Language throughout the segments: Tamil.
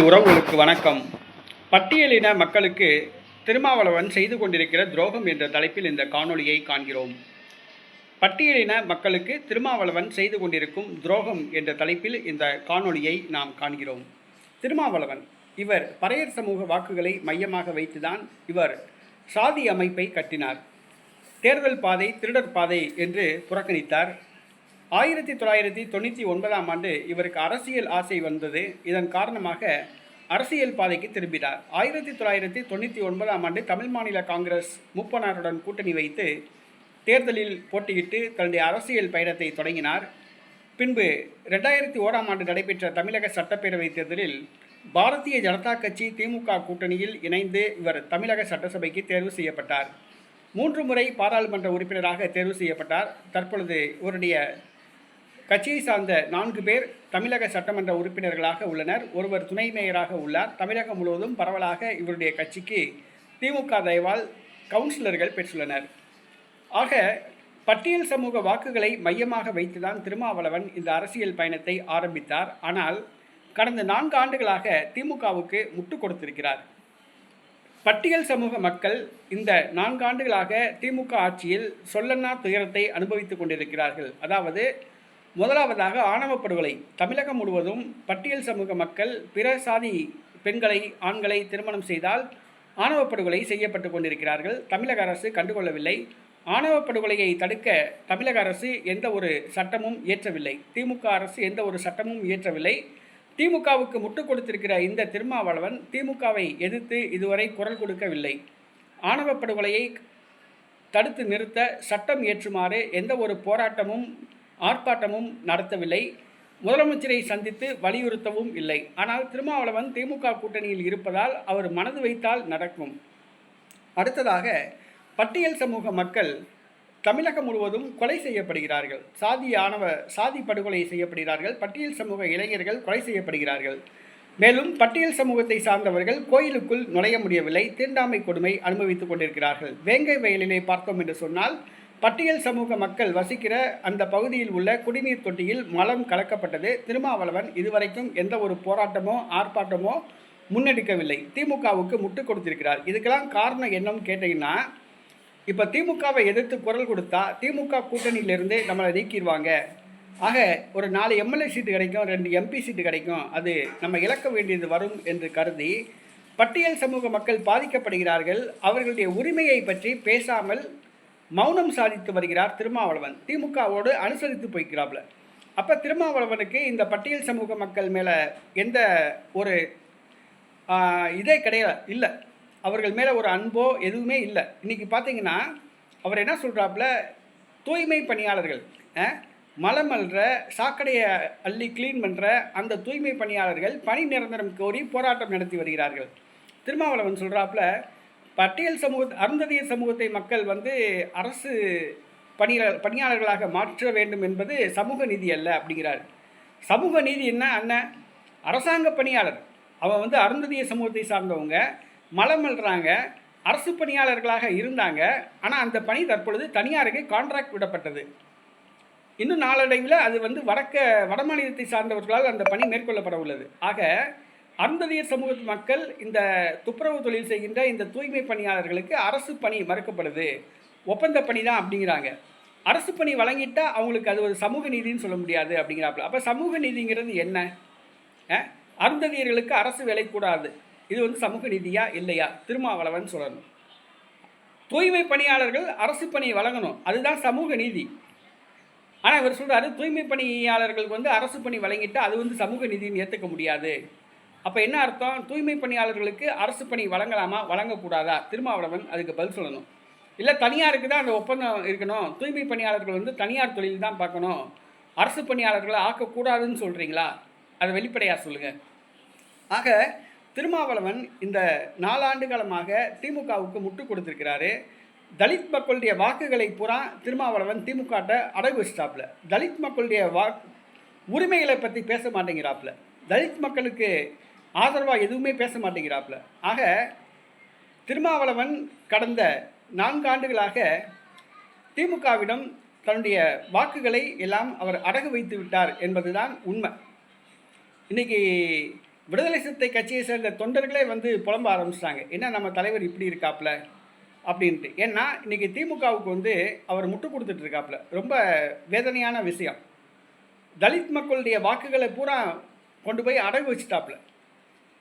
உறவுகளுக்கு வணக்கம். பட்டியலின மக்களுக்கு திருமாவளவன் செய்து கொண்டிருக்கிற துரோகம் என்ற தலைப்பில் இந்த காணொளியை காண்கிறோம். பட்டியலின மக்களுக்கு திருமாவளவன் செய்து கொண்டிருக்கும் துரோகம் என்ற தலைப்பில் இந்த காணொளியை நாம் காண்கிறோம். திருமாவளவன் இவர் பறையர் சமூக வாக்குகளை மையமாக வைத்துதான் இவர் சாதி அமைப்பை கட்டினார். தேர்தல் பாதை திருடர் பாதை என்று புறக்கணித்தார். ஆயிரத்தி தொள்ளாயிரத்தி தொண்ணூற்றி ஒன்பதாம் ஆண்டு இவருக்கு அரசியல் ஆசை வந்தது. இதன் காரணமாக அரசியல் பாதைக்கு திரும்பினார். ஆயிரத்தி தொள்ளாயிரத்தி தொண்ணூற்றி ஒன்பதாம் ஆண்டு தமிழ் மாநில காங்கிரஸ் மூப்பனாருடன் கூட்டணி வைத்து தேர்தலில் போட்டியிட்டு தன்னுடைய அரசியல் பயணத்தை தொடங்கினார். பின்பு ரெண்டாயிரத்தி ஓராம் ஆண்டு நடைபெற்ற தமிழக சட்டப்பேரவை தேர்தலில் பாரதிய ஜனதா கட்சி திமுக கூட்டணியில் இணைந்து இவர் தமிழக சட்டசபைக்கு தேர்வு செய்யப்பட்டார். மூன்று முறை பாராளுமன்ற உறுப்பினராக தேர்வு செய்யப்பட்டார். தற்பொழுது இவருடைய கட்சியை சார்ந்த நான்கு பேர் தமிழக சட்டமன்ற உறுப்பினர்களாக உள்ளனர். ஒருவர் துணை மேயராக உள்ளார். தமிழகம் முழுவதும் பரவலாக இவருடைய கட்சிக்கு திமுக தயவால் கவுன்சிலர்கள் பெற்றுள்ளனர். ஆக பட்டியல் சமூக வாக்குகளை மையமாக வைத்துதான் திருமாவளவன் இந்த அரசியல் பயணத்தை ஆரம்பித்தார். ஆனால் கடந்த நான்கு ஆண்டுகளாக திமுகவுக்கு முட்டு கொடுத்திருக்கிறார். பட்டியல் சமூக மக்கள் இந்த நான்காண்டுகளாக திமுக ஆட்சியில் சொல்லன்னா துயரத்தை அனுபவித்துக் கொண்டிருக்கிறார்கள். அதாவது முதலாவதாக ஆணவ படுகொலை தமிழகம் முழுவதும் பட்டியல் சமூக மக்கள் பிற சாதி பெண்களை ஆண்களை திருமணம் செய்தால் ஆணவ படுகொலை செய்யப்பட்டு கொண்டிருக்கிறார்கள். தமிழக அரசு கண்டுகொள்ளவில்லை. ஆணவ படுகொலையை தடுக்க தமிழக அரசு எந்த ஒரு சட்டமும் இயற்றவில்லை. திமுக அரசு எந்த ஒரு சட்டமும் இயற்றவில்லை. திமுகவுக்கு முட்டு கொடுத்திருக்கிற இந்த திருமாவளவன் திமுகவை எதிர்த்து இதுவரை குரல் கொடுக்கவில்லை. ஆணவ படுகொலையை தடுத்து நிறுத்த சட்டம் இயற்றுமாறு எந்த ஒரு போராட்டமும் ஆர்ப்பாட்டமும் நடத்தவில்லை. முதலமைச்சரை சந்தித்து வலியுறுத்தவும் இல்லை. ஆனால் திருமாவளவன் திமுக கூட்டணியில் இருப்பதால் அவர் மனது வைத்தால் நடக்கும். அடுத்ததாக பட்டியல் சமூக மக்கள் தமிழகம் முழுவதும் கொலை செய்யப்படுகிறார்கள். சாதி ஆணவ சாதி படுகொலை செய்யப்படுகிறார்கள். பட்டியல் சமூக இளைஞர்கள் கொலை செய்யப்படுகிறார்கள். மேலும் பட்டியல் சமூகத்தை சார்ந்தவர்கள் கோயிலுக்குள் நுழைய முடியவில்லை. தீண்டாமை கொடுமை அனுபவித்துக் கொண்டிருக்கிறார்கள். வேங்கை வயலிலே பார்த்தோம் என்று சொன்னால் பட்டியல் சமூக மக்கள் வசிக்கிற அந்த பகுதியில் உள்ள குடிநீர் தொட்டியில் மலம் கலக்கப்பட்டது. திருமாவளவன் இதுவரைக்கும் எந்த ஒரு போராட்டமோ ஆர்ப்பாட்டமோ முன்னெடுக்கவில்லை. திமுகவுக்கு முட்டு கொடுத்திருக்கிறார். இதுக்கெல்லாம் காரணம் என்னன்னு கேட்டிங்கன்னா இப்போ திமுகவை எதிர்த்து குரல் கொடுத்தா திமுக கூட்டணியிலிருந்து நம்மளை நீக்கிடுவாங்க. ஆக ஒரு நாலு எம்எல்ஏ சீட்டு கிடைக்கும் ரெண்டு எம்பி சீட்டு கிடைக்கும். அது நம்ம இழக்க வேண்டியது வரும் என்று கருதி பட்டியல் சமூக மக்கள் பாதிக்கப்படுகிறார்கள். அவர்களுடைய உரிமையை பற்றி பேசாமல் மௌனம் சாதித்து வருகிறார் திருமாவளவன். திமுகவோடு அனுசரித்து போய்க்கிறாப்ல. அப்போ திருமாவளவனுக்கு இந்த பட்டியல் சமூக மக்கள் மேலே எந்த ஒரு இதே கிடையாது இல்லை. அவர்கள் மேலே ஒரு அன்போ எதுவுமே இல்லை. இன்றைக்கி பார்த்தீங்கன்னா அவர் என்ன சொல்கிறாப்புல தூய்மை பணியாளர்கள் மலம் அல்ற சாக்கடையை அள்ளி க்ளீன் பண்ணுற அந்த தூய்மை பணியாளர்கள் பணி நிரந்தரம் கோரி போராட்டம் நடத்தி வருகிறார்கள். திருமாவளவன் சொல்கிறாப்புல பட்டியல் சமூக அருந்ததிய சமூகத்தை மக்கள் வந்து அரசு பணியாளர் பணியாளர்களாக மாற்ற வேண்டும் என்பது சமூக நீதி அல்ல அப்படிங்கிறார். சமூக நீதி என்ன? அண்ணன் அரசாங்க பணியாளர். அவன் வந்து அருந்ததிய சமூகத்தை சார்ந்தவங்க. மலம் அள்ளுறாங்க அரசு பணியாளர்களாக இருந்தாங்க. ஆனால் அந்த பணி தற்பொழுது தனியாருக்கு கான்ட்ராக்ட் விடப்பட்டது. இன்னும் நாளடைவில் அது வந்து வடக்க வட மாநிலத்தை சார்ந்தவர்களால் அந்த பணி மேற்கொள்ளப்பட உள்ளது. ஆக அருந்ததிய சமூகத்து மக்கள் இந்த துப்புரவு தொழில் செய்கின்ற இந்த தூய்மை பணியாளர்களுக்கு அரசு பணி மறுக்கப்படுது. ஒப்பந்த பணி தான் அப்படிங்கிறாங்க. அரசு பணி வழங்கிட்டால் அவங்களுக்கு அது ஒரு சமூக நீதின்னு சொல்ல முடியாது அப்படிங்கிறாப்புல. அப்போ சமூக நீதிங்கிறது என்ன? அருந்ததியர்களுக்கு அரசு வேலை கூடாது. இது வந்து சமூக நீதியா இல்லையா? திருமாவளவன் சொல்லணும். தூய்மை பணியாளர்கள் அரசு பணி வழங்கணும். அதுதான் சமூக நீதி. ஆனால் இவர் சொல்கிறாரு தூய்மை பணியாளர்களுக்கு வந்து அரசு பணி வழங்கிட்டால் அது வந்து சமூக நீதின்னு ஏற்றுக்க முடியாது. அப்போ என்ன அர்த்தம்? தூய்மை பணியாளர்களுக்கு அரசு பணி வழங்கலாமா? வழங்கக்கூடாதா? திருமாவளவன் அதுக்கு பதில் சொல்லணும். இல்லை தனியாருக்கு தான் அந்த ஒப்பந்தம் இருக்கணும். தூய்மை பணியாளர்கள் வந்து தனியார் தொழில் தான் பார்க்கணும். அரசு பணியாளர்களை ஆக்கக்கூடாதுன்னு சொல்கிறீங்களா அதை வெளிப்படையாக சொல்லுங்கள் ஆக திருமாவளவன் இந்த நாலாண்டு காலமாக திமுகவுக்கு முட்டு கொடுத்துருக்கிறாரு. தலித் மக்களுடைய வாக்குகளை பூரா திருமாவளவன் திமுகட்ட அடகு வச்சிட்டாப்புல. தலித் மக்களுடைய வா உரிமைகளை பற்றி பேச மாட்டேங்கிறாப்புல. தலித் மக்களுக்கு ஆதரவாக எதுவுமே பேச மாட்டேங்கிறாப்புல ஆக திருமாவளவன் கடந்த நான்கு ஆண்டுகளாக திமுகவிடம் தன்னுடைய வாக்குகளை எல்லாம் அவர் அடகு வைத்து விட்டார் என்பதுதான் உண்மை. இன்னைக்கு விடுதலை சிறுத்தை கட்சியை சேர்ந்த தொண்டர்களே வந்து புலம்ப ஆரம்பிச்சிட்டாங்க. என்ன நம்ம தலைவர் இப்படி இருக்காப்புல அப்படின்ட்டு. ஏன்னா இன்றைக்கி திமுகவுக்கு வந்து அவர் முட்டு கொடுத்துட்டு இருக்காப்புல ரொம்ப வேதனையான விஷயம். தலித் மக்களுடைய வாக்குகளை பூரா கொண்டு போய் அடகு வச்சுட்டாப்புல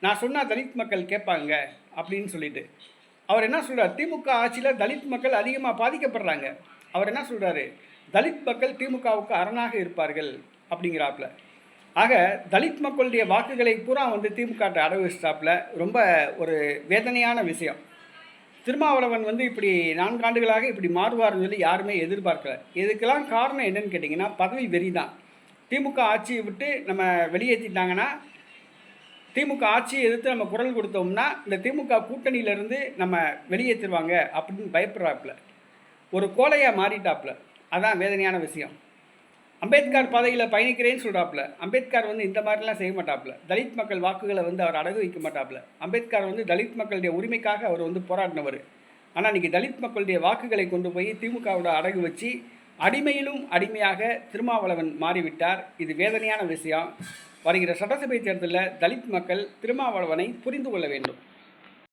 நான் சொன்னால் தலித் மக்கள் கேட்பாங்க அப்படின்னு சொல்லிட்டு. அவர் என்ன சொல்கிறார் திமுக ஆட்சியில் தலித் மக்கள் அதிகமாக பாதிக்கப்படுறாங்க. அவர் என்ன சொல்கிறாரு தலித் மக்கள் திமுகவுக்கு அரணாக இருப்பார்கள் அப்படிங்கிறாப்புல ஆக தலித் மக்களுடைய வாக்குகளை பூரா வந்து திமுக அடகு வச்சிட்டாப்புல ரொம்ப ஒரு வேதனையான விஷயம். திருமாவளவன் வந்து இப்படி நான்காண்டுகளாக இப்படி மாறுவார்னு சொல்லி யாருமே எதிர்பார்க்கல. இதுக்கெல்லாம் காரணம் என்னன்னு கேட்டிங்கன்னா பதவி வெறி தான் திமுக ஆட்சியை விட்டு நம்ம வெளியேற்றிட்டாங்கன்னா திமுக ஆட்சியை எதிர்த்து நம்ம குரல் கொடுத்தோம்னா இந்த திமுக கூட்டணியிலேருந்து நம்ம வெளியேற்றிடுவாங்க அப்படின்னு பயப்படுறாப்புல. ஒரு கோலையாக மாறிட்டாப்புல. அதான் வேதனையான விஷயம். அம்பேத்கர் பாதையில் பயணிக்கிறேன்னு சொல்கிறாப்புல அம்பேத்கர் வந்து இந்த மாதிரிலாம் செய்ய மாட்டாப்புல. தலித் மக்கள் வாக்குகளை வந்து அவர் அடகு வைக்க மாட்டாப்புல. அம்பேத்கர் வந்து தலித் மக்களுடைய உரிமைக்காக அவர் வந்து போராடினவர். ஆனால் இன்றைக்கி தலித் மக்களுடைய வாக்குகளை கொண்டு போய் திமுகவோட அடகு வச்சு அடிமையிலும் அடிமையாக திருமாவளவன் மாறிவிட்டார். இது வேதனையான விஷயம். வருகிற சட்டசபை தேர்தலில் தலித் மக்கள் திருமாவளவனை புரிந்து கொள்ள வேண்டும்.